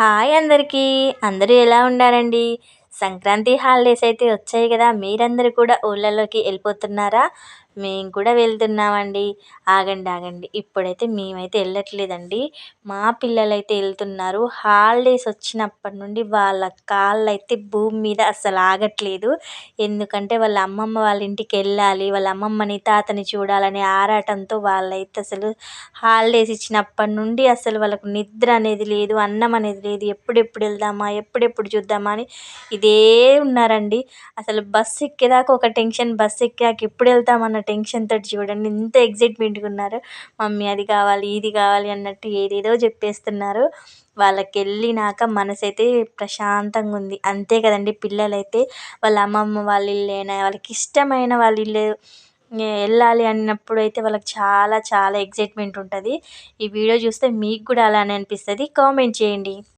Hi అందరికీ. అందరూ ఎలా ఉన్నారండి సంక్రాంతి హాలిడేస్ అయితే వచ్చాయి కదా. మీరందరూ కూడా ఊళ్ళలోకి వెళ్ళిపోతున్నారా? మేము కూడా వెళ్తున్నామండి. ఆగండి ఆగండి. ఇప్పుడైతే మేమైతే వెళ్ళట్లేదండి. మా పిల్లలు అయితే వెళ్తున్నారు. హాలిడేస్ వచ్చినప్పటి నుండి వాళ్ళ కాళ్ళు అయితే భూమి మీద అసలు ఆగట్లేదు. ఎందుకంటే వాళ్ళ అమ్మమ్మ వాళ్ళ ఇంటికి వెళ్ళాలి. వాళ్ళ అమ్మమ్మని తాతని చూడాలని ఆరాటంతో వాళ్ళైతే అసలు హాలిడేస్ ఇచ్చినప్పటి నుండి అసలు వాళ్ళకు నిద్ర అనేది లేదు అన్నం అనేది లేదు. ఎప్పుడెప్పుడు వెళ్దామా ఎప్పుడెప్పుడు చూద్దామా అని ఇదే ఉన్నారండి. అసలు బస్సు ఎక్కేదాకా ఒక టెన్షన్ బస్సు ఎక్కాక ఎప్పుడు వెళ్తామన్న టెన్షన్ తోటి చూడండి ఎంత ఎగ్జైట్మెంట్గా ఉన్నారు. మమ్మీ అది కావాలి ఇది కావాలి అన్నట్టు ఏదేదో చెప్పేస్తున్నారు. వాళ్ళకి వెళ్ళినాక మనసు అయితే ప్రశాంతంగా ఉంది. అంతే కదండి పిల్లలైతే. వాళ్ళ అమ్మమ్మ వాళ్ళ ఇల్లేనా వాళ్ళకి ఇష్టమైన వాళ్ళ ఇల్లు వెళ్ళాలి అన్నప్పుడు అయితే వాళ్ళకి చాలా చాలా ఎగ్జైట్మెంట్ ఉంటుంది. ఈ వీడియో చూస్తే మీకు కూడా అలానే అనిపిస్తుంది. కామెంట్ చేయండి.